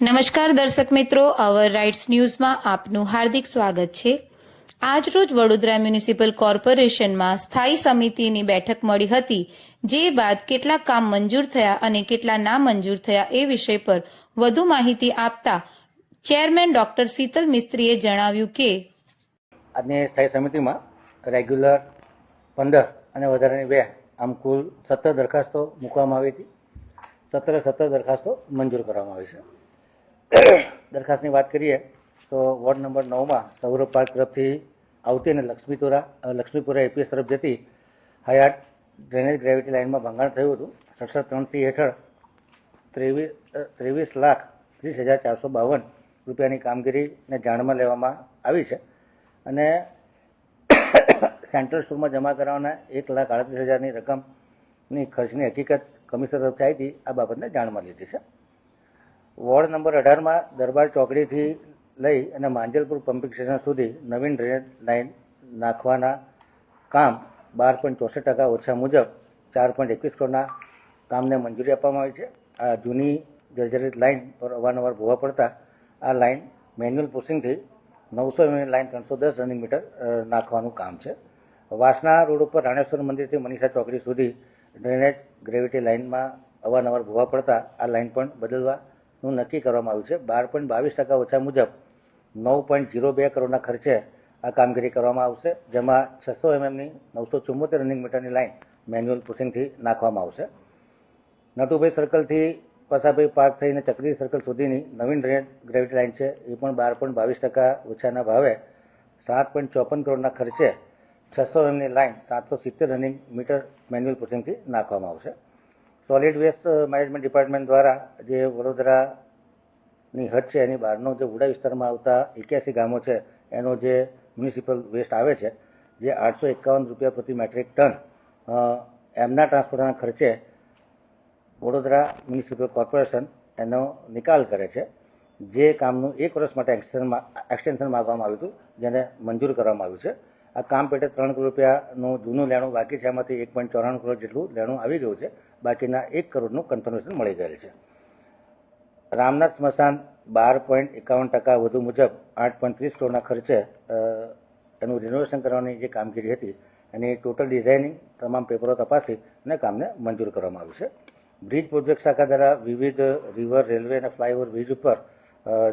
નમસ્કાર દર્શક મિત્રો અવર રાઇટ્સ ન્યૂઝમાં આપનું હાર્દિક સ્વાગત છે. આજરોજ વડોદરા મ્યુનિસિપલ કોર્પોરેશનમાં સ્થાયી સમિતિની બેઠક મળી હતી, જે બાદ કેટલા કામ મંજૂર થયા અને કેટલા ના મંજૂર થયા એ વિષય પર વધુ માહિતી આપતા ચેરમેન ડોક્ટર શીતલ મિસ્ત્રીએ જણાવ્યું કે આજની સ્થાયી સમિતિમાં રેગ્યુલર પંદર અને વધારાની બે, આમ કુલ સત્તર દરખાસ્તો મૂકવામાં આવી હતી. સત્તરે સત્તર દરખાસ્તો મંજૂર કરવામાં આવી છે. દરખાસ્તની વાત કરીએ, તો વોર્ડ નંબર નવમાં સૌરભ પાર્ક તરફથી આવતી અને લક્ષ્મીપુરા લક્ષ્મીપુરા એપીએસ તરફ જતી હયાત ડ્રેનેજ ગ્રેવિટી લાઇનમાં ભંગાણ થયું હતું. સડસઠ ત્રણ સી હેઠળ ત્રેવીસ ત્રેવીસ લાખ ત્રીસ હજાર ચારસો બાવન રૂપિયાની કામગીરીને જાણમાં લેવામાં આવી છે. અને સેન્ટ્રલ સ્ટોરમાં જમા કરાવવાના એક લાખ આડત્રીસ હજારની રકમની ખર્ચની હકીકત કમિશનર તરફથી આવી હતી. આ બાબતને જાણમાં લીધી છે. વોર્ડ નંબર અઢારમાં દરબાર ચોકડીથી લઈ અને માંજલપુર પમ્પિંગ સ્ટેશન સુધી નવીન ડ્રેનેજ લાઇન નાખવાના કામ બાર પોઈન્ટ ચોસઠ ટકા ઓછા મુજબ ચાર પોઈન્ટ એકવીસ કરોડના કામને મંજૂરી આપવામાં આવી છે. આ જૂની જર્જરિત લાઇન પર અવારનવાર ભોવા પડતા આ લાઇન મેન્યુઅલ પુશિંગથી નવસો એમએમ લાઇન ત્રણસો દસ રનિંગ મીટર નાખવાનું કામ છે. વાસણા રોડ ઉપર રાણેશ્વર મંદિરથી મનીષા ચોકડી સુધી ડ્રેનેજ ગ્રેવિટી લાઇનમાં અવારનવાર ભોવા પડતા આ લાઇન પણ બદલવાનું નક્કી કરવામાં આવ્યું છે. બાર પોઈન્ટ બાવીસ ટકા ઓછા મુજબ નવ પોઈન્ટ જીરો બે કરોડના ખર્ચે આ કામગીરી કરવામાં આવશે, જેમાં છસો એમએમની નવસો ચુમ્મોતેર રનિંગ મીટરની લાઇન મેન્યુઅલ પુશિંગથી નાખવામાં આવશે. નટુભાઈ સર્કલથી પસાભાઈ પાર્ક થઈને ચકડી સર્કલ સુધીની નવીન ડ્રેનેજ ગ્રેવિટી લાઇન છે. એ પણ બાર પોઈન્ટ બાવીસ ટકા ઓછાના ભાવે સાત પોઈન્ટ ચોપન કરોડના ખર્ચે છસો એમની લાઇન સાતસો સિત્તેર રનિંગ મીટર મેન્યુઅલ પુશિંગથી નાખવામાં આવશે. સોલિડ વેસ્ટ મેનેજમેન્ટ ડિપાર્ટમેન્ટ દ્વારા જે વડોદરાની હદ છે, એની બહારનો જે ઉડા વિસ્તારમાં આવતા એક્યાસી ગામો છે, એનો જે મ્યુનિસિપલ વેસ્ટ આવે છે, જે આઠસો એકાવન રૂપિયા પ્રતિ મેટ્રિક ટન એમના ટ્રાન્સપોર્ટના ખર્ચે વડોદરા મ્યુનિસિપલ કોર્પોરેશન એનો નિકાલ કરે છે, જે કામનું એક વર્ષ માટે એક્સટેન્શનમાં એક્સટેન્શન માગવામાં આવ્યું હતું, જેને મંજૂર કરવામાં આવ્યું છે. આ કામ પેટે ત્રણ કરોડ રૂપિયાનું જૂનું લેણું બાકી છે, એમાંથી એક પોઈન્ટ ચોરાણું કરોડ જેટલું લેણું આવી ગયું છે. બાકીના એક કરોડનું કન્ફર્મેશન મળી ગયેલ છે. રામનાથ સ્મશાન બાર પોઈન્ટ એકાવન ટકા વધુ મુજબ આઠ પોઈન્ટ ત્રીસ કરોડના ખર્ચે એનું રિનોવેશન કરવાની જે કામગીરી હતી, એની ટોટલ ડિઝાઇનિંગ તમામ પેપરો તપાસી અને કામને મંજૂર કરવામાં આવ્યું છે. બ્રિજ પ્રોજેક્ટ શાખા દ્વારા વિવિધ રિવર રેલવે અને ફ્લાયઓવર બ્રિજ ઉપર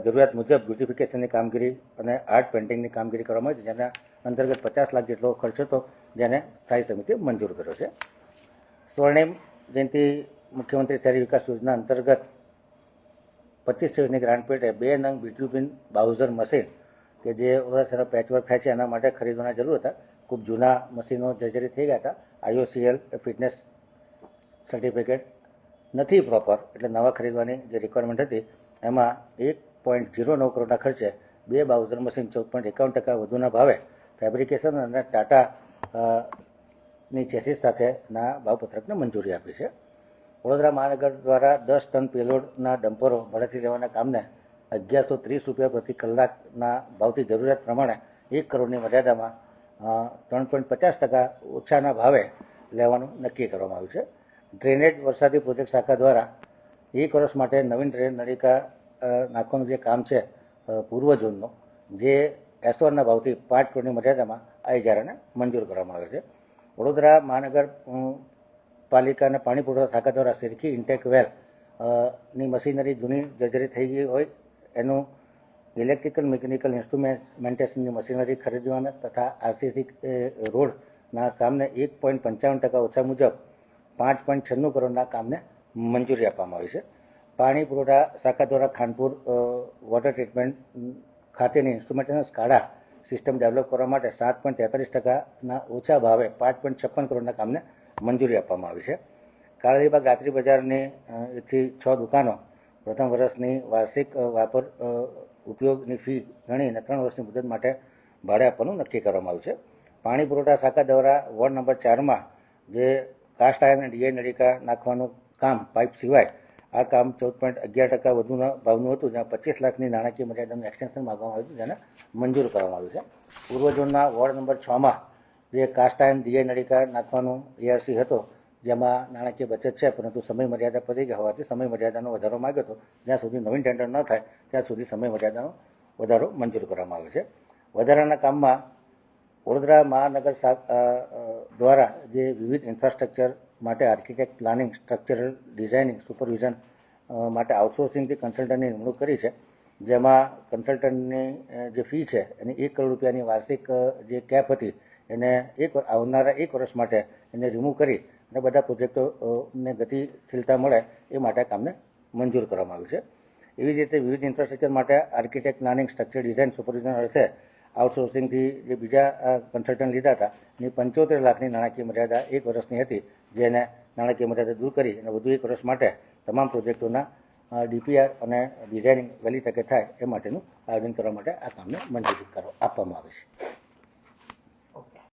જરૂરિયાત મુજબ બ્યુટિફિકેશનની કામગીરી અને આર્ટ પેઇન્ટિંગની કામગીરી કરવામાં આવી છે, જેના અંતર્ગત પચાસ લાખ જેટલો ખર્ચ હતો, જેને સ્થાયી સમિતિએ મંજૂર કર્યો છે. સ્વર્ણિમ જયંતિ મુખ્યમંત્રી શહેરી વિકાસ યોજના અંતર્ગત પચીસ છવ્વીસની ગ્રાન્ટ પેટે બે નંગ બીટ્યુબિન બાઉઝર મશીન કે જે શહેરમાં પેચવર્ક થાય છે, એના માટે ખરીદવાના જરૂર હતા. ખૂબ જૂના મશીનો જર્જરી થઈ ગયા હતા. આઈઓસીએલ ફિટનેસ સર્ટિફિકેટ નથી પ્રોપર એટલે નવા ખરીદવાની જે રિક્વાયરમેન્ટ હતી, એમાં એક પોઈન્ટ ઝીરો નવ કરોડના ખર્ચે બે બાઉઝર મશીન ચૌદ પોઈન્ટ એકાવન ટકા વધુના ભાવે ફેબ્રિકેશન અને ટાટા ની ચેસીસ સાથેના ભાવપત્રકને મંજૂરી આપી છે. વડોદરા મહાનગર દ્વારા દસ ટન પેલોડના ડમ્પરો ભાડેથી લેવાના કામને અગિયારસો ત્રીસ રૂપિયા પ્રતિ કલાકના ભાવથી જરૂરિયાત પ્રમાણે એક કરોડની મર્યાદામાં ત્રણ પોઈન્ટ પચાસ ટકા ઓછાના ભાવે લેવાનું નક્કી કરવામાં આવ્યું છે. ડ્રેનેજ વરસાદી પ્રોજેક્ટ શાખા દ્વારા એક વર્ષ માટે નવીન ડ્રેન નળિકા નાખવાનું જે કામ છે પૂર્વ ઝોનનું, જે એસઓના ભાવથી પાંચ કરોડની મર્યાદામાં આ ઇજારાને મંજૂર કરવામાં આવે છે. વડોદરા મહાનગર અમ, પાલિકા અને પાણી પુરવઠા શાખા દ્વારા સિરકી ઇન્ટેક વેલની મશીનરી જૂની જર્જરી થઈ ગઈ હોય એનું ઇલેક્ટ્રિકલ મિકેનિકલ ઇન્સ્ટ્રુમેન્ટેશનની મશીનરી ખરીદવાના તથા આરસીસી રોડના કામને એક પોઈન્ટ પંચાવન ટકા ઓછા મુજબ પાંચ પોઈન્ટ છન્નું કરોડના કામને મંજૂરી આપવામાં આવી છે. પાણી પુરવઠા શાખા દ્વારા ખાનપુર વોટર ટ્રીટમેન્ટ ખાતેની ઇન્સ્ટ્રુમેન્ટેશન સ્કાડા સિસ્ટમ ડેવલપ કરવા માટે સાત પોઈન્ટ તેતાલીસ ટકાના ઓછા ભાવે પાંચ પોઈન્ટ છપ્પન કરોડના કામને મંજૂરી આપવામાં આવી છે. કાળીબાગ રાત્રિ બજારની એકથી છ દુકાનો પ્રથમ વર્ષની વાર્ષિક વાપર ઉપયોગની ફી ગણીને ત્રણ વર્ષની મુદત માટે ભાડે આપવાનું નક્કી કરવામાં આવ્યું છે. પાણી પુરવઠા શાખા દ્વારા વોર્ડ નંબર ચારમાં જે કાસ્ટ આયર્ન અને ડીઆઈ નળિકા નાખવાનું કામ પાઇપ સિવાય આ કામ ચૌદ પોઈન્ટ અગિયાર ટકા વધુના ભાવનું હતું, જ્યાં પચીસ લાખની નાણાકીય મર્યાદાનું એક્સટેન્શન માગવામાં આવ્યું જેને મંજૂર કરવામાં આવ્યું છે. પૂર્વ ઝોનના વોર્ડ નંબર છમાં જે કાસ્ટ આયન ડીઆઈ નળિકા નાખવાનું એઆરસી હતો, જેમાં નાણાકીય બચત છે, પરંતુ સમય મર્યાદા પતી ગયા હોવાથી સમય મર્યાદાનો વધારો માગ્યો હતો. જ્યાં સુધી નવીન ટેન્ડર ન થાય, ત્યાં સુધી સમય મર્યાદાનો વધારો મંજૂર કરવામાં આવ્યો છે. વધારાના કામમાં વડોદરા મહાનગર દ્વારા જે વિવિધ ઇન્ફ્રાસ્ટ્રક્ચર માટે architect planning structural designing supervision માટે આઉટસોર્સિંગથી કન્સલ્ટન્ટની નિમણૂક કરી છે, જેમાં કન્સલ્ટન્ટની જે ફી છે, એની એક કરોડ રૂપિયાની વાર્ષિક જે કેપ હતી, એને એક આવનારા એક વર્ષ માટે એને રિમૂવ કરી અને બધા પ્રોજેક્ટોને ગતિશીલતા મળે એ માટે કામને મંજૂર કરવામાં આવ્યું છે. એવી જ રીતે વિવિધ ઇન્ફ્રાસ્ટ્રક્ચર માટે architect planning structure design supervision અર્થે આઉટસોર્સિંગથી જે બીજા કન્સલ્ટન્ટ લીધા હતા, એની પંચોતેર લાખની નાણાકીય મર્યાદા એક વર્ષની હતી જેને નાણાકીય મર્યાદા દૂર કરી અને વધુ એક વર્ષ માટે તમામ પ્રોજેક્ટોના ડીપીઆર અને ડિઝાઇનિંગ વહેલી તકે થાય એ માટેનું આયોજન કરવા માટે આ કામને મંજૂરી કરવા આપવામાં આવે છે.